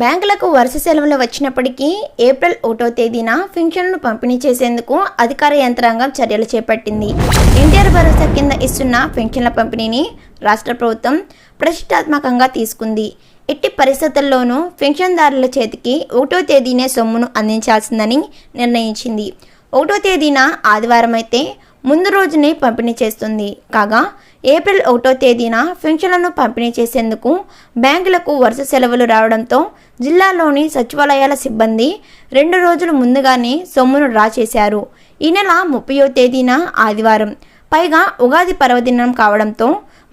బ్యాంకులకు వరుస సెలవులు వచ్చినప్పటికీ ఏప్రిల్ ఒకటో తేదీన పింఛన్లను పంపిణీ చేసేందుకు అధికార యంత్రాంగం చర్యలు చేపట్టింది. ఎన్టీఆర్ భరోసా కింద ఇస్తున్న పింఛన్ల పంపిణీని రాష్ట్ర ప్రభుత్వం ప్రతిష్టాత్మకంగా తీసుకుంది. ఎట్టి పరిస్థితుల్లోనూ పింఛన్దారుల చేతికి ఒకటో తేదీనే సొమ్మును అందించాల్సిందని నిర్ణయించింది. ఒకటో తేదీన ఆదివారం అయితే ముందు రోజునే పంపిణీ చేస్తుంది. కాగా ఏప్రిల్ ఒకటో తేదీన పెన్షన్లను పంపిణీ చేసేందుకు బ్యాంకులకు వరుస సెలవులు రావడంతో జిల్లాలోని సచివాలయాల సిబ్బంది రెండు రోజులు ముందుగానే సొమ్మును డ్రా చేశారు ఈ నెల ముప్పయో తేదీన ఆదివారం. పైగా ఉగాది పర్వదినం కావడంతో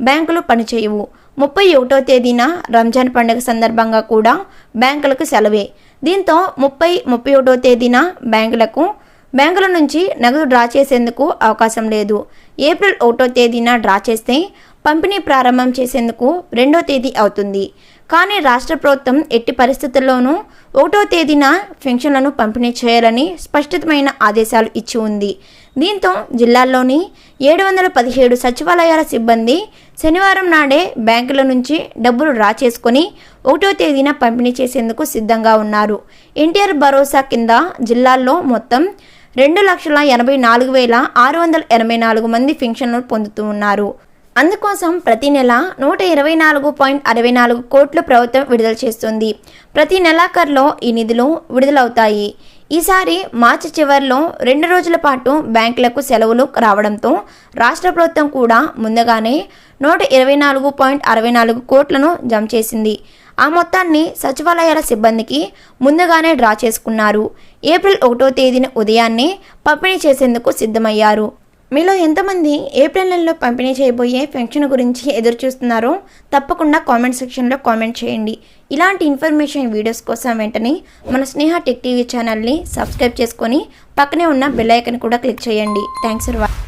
బ్యాంకులు పనిచేయవు. ముప్పై ఒకటో తేదీన రంజాన్ పండుగ సందర్భంగా కూడా బ్యాంకులకు సెలవే. దీంతో ముప్పై ముప్పై ఒకటో తేదీన బ్యాంకులకు బ్యాంకుల నుంచి నగదు డ్రా చేసేందుకు అవకాశం లేదు. ఏప్రిల్ ఒకటో తేదీన డ్రా చేస్తే పంపిణీ ప్రారంభం చేసేందుకు రెండో తేదీ అవుతుంది. కానీ రాష్ట్ర ప్రభుత్వం ఎట్టి పరిస్థితుల్లోనూ ఒకటో తేదీన పెన్షన్లను పంపిణీ చేయాలని స్పష్టమైన ఆదేశాలు ఇచ్చి ఉంది. దీంతో జిల్లాల్లోని ఏడు వందల పదిహేడు సచివాలయాల సిబ్బంది శనివారం నాడే బ్యాంకుల నుంచి డబ్బులు డ్రా చేసుకొని ఒకటో తేదీన పంపిణీ చేసేందుకు సిద్ధంగా ఉన్నారు. ఎన్టీఆర్ భరోసా కింద జిల్లాల్లో మొత్తం రెండు లక్షల ఎనభై నాలుగు వేల ఆరు వందల ఎనభై నాలుగు మంది పెన్షన్లు పొందుతూ ఉన్నారు. అందుకోసం ప్రతి నెల నూట ఇరవై నాలుగు పాయింట్ అరవై నాలుగు కోట్లు ప్రభుత్వం విడుదల చేస్తుంది. ప్రతి నెలాఖరులో ఈ నిధులు విడుదలవుతాయి. ఈసారి మార్చి చివరిలో రెండు రోజుల పాటు బ్యాంకులకు సెలవులు రావడంతో రాష్ట్ర ప్రభుత్వం కూడా ముందుగానే నూట ఇరవై నాలుగు పాయింట్ అరవై నాలుగు కోట్లను జమ చేసింది. ఆ మొత్తాన్ని సచివాలయాల సిబ్బందికి ముందుగానే డ్రా చేసుకున్నారు. ఏప్రిల్ ఒకటో తేదీన ఉదయాన్నే పంపిణీ చేసేందుకు సిద్ధమయ్యారు. మీలో ఎంతమంది ఏప్రిల్ నెలలో పంపిణీ చేయబోయే పెన్షన్ గురించి ఎదురు చూస్తున్నారో తప్పకుండా కామెంట్ సెక్షన్లో కామెంట్ చేయండి. ఇలాంటి ఇన్ఫర్మేషన్ వీడియోస్ కోసం వెంటనే మన స్నేహ టెక్ టీవీ ఛానల్ని సబ్స్క్రైబ్ చేసుకొని పక్కనే ఉన్న బెల్ ఐకన్ కూడా క్లిక్ చేయండి. Thanks for watching